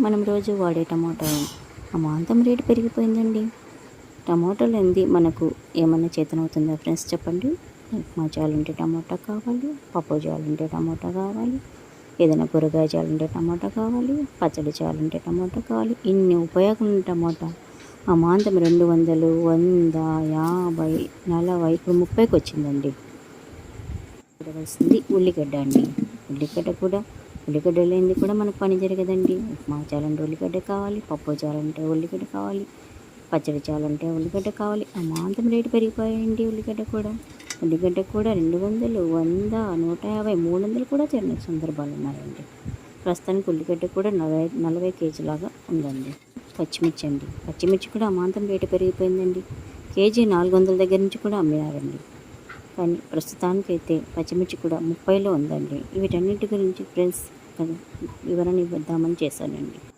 మనం రోజు వాడే టమాటా అమాంతం రేటు పెరిగిపోయిందండి. టమాటాలు ఏంది? మనకు ఏమన్నా చేతనవుతుందా ఫ్రెండ్స్ చెప్పండి. ఉప్మా చాలుంటే టమాటా కావాలి పప్పు చాలుంటే టమాటా కావాలి ఏదైనా కూరగాయ చాలుంటే టమాటా కావాలి పచ్చడి చాలుంటే టమాటా కావాలి. ఇన్ని ఉపయోగం టమాటా. అమాంతం రెండు వందలు వంద యాభై నలభై ఇప్పుడు ముప్పైకి వచ్చిందండి. వస్తుంది ఉల్లిగడ్డ అండి. ఉల్లిగడ్డ కూడా ఉల్లిగడ్డ లేనిది కూడా మనకు పని జరగదండి. ఉప్మా చాలంటే ఉల్లిగడ్డ కావాలి పప్పు చాలంటే ఉల్లిగడ్డ కావాలి పచ్చడి చాలంటే ఉల్లిగడ్డ కావాలి. అమాంతం రేటు పెరిగిపోయాయండి ఉల్లిగడ్డ కూడా. ఉల్లిగడ్డ కూడా రెండు వందలు వంద నూట యాభై మూడు వందలు కూడా చేరిన సందర్భాలు ఉన్నాయండి. ప్రస్తుతానికి ఉల్లిగడ్డ కూడా నలభై నలభై కేజీలాగా ఉందండి. పచ్చిమిర్చి అండి. పచ్చిమిర్చి కూడా అమాంతం రేటు పెరిగిపోయిందండి. కేజీ నాలుగు వందల దగ్గర నుంచి కూడా అమ్మినారండి. కానీ ప్రస్తుతానికైతే పచ్చిమిర్చి కూడా ముప్పైలో ఉందండి. వీటన్నిటి గురించి ఫ్రెండ్స్ వివరణ ఇద్దామని చేశానండి.